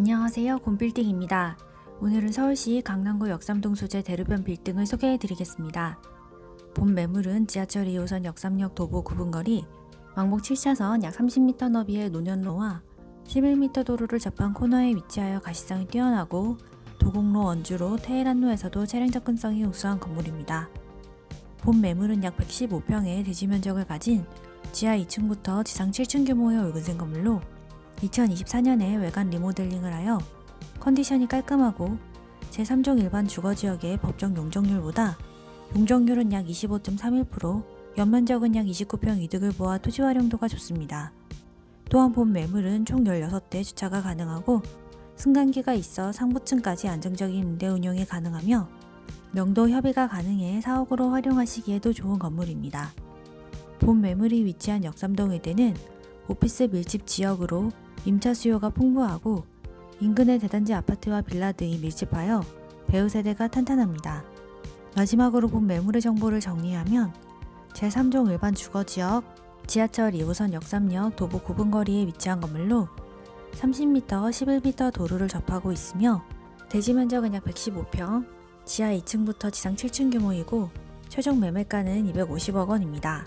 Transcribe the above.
안녕하세요. 곰빌딩입니다. 오늘은 서울시 강남구 역삼동 소재 대로변 빌딩을 소개해 드리겠습니다. 본 매물은 지하철 2호선 역삼역 도보 구분거리, 왕복 7차선 약 30m 너비의 노년로와 11m 도로를 접한 코너에 위치하여 가시성이 뛰어나고 도곡로 원주로 테헤란로에서도 차량 접근성이 우수한 건물입니다. 본 매물은 약 115평의 대지 면적을 가진 지하 2층부터 지상 7층 규모의 올근생 건물로 2024년에 외관 리모델링을 하여 컨디션이 깔끔하고 제3종 일반 주거지역의 법정 용적률보다 용적률은 약 25.31%, 연면적은 약 29평 이득을 보아 토지 활용도가 좋습니다. 또한 본 매물은 총 16대 주차가 가능하고 승강기가 있어 상부층까지 안정적인 임대 운용이 가능하며 명도 협의가 가능해 사옥으로 활용하시기에도 좋은 건물입니다. 본 매물이 위치한 역삼동 일대는 오피스 밀집 지역으로 임차 수요가 풍부하고 인근의 대단지 아파트와 빌라 등이 밀집하여 배우 세대가 탄탄합니다. 마지막으로 본 매물의 정보를 정리하면 제3종 일반 주거지역 지하철 2호선 역삼역 도보 구분거리에 위치한 건물로 30m, 11m 도로를 접하고 있으며 대지 면적은 약 115평, 지하 2층부터 지상 7층 규모이고 최종 매매가는 250억 원입니다.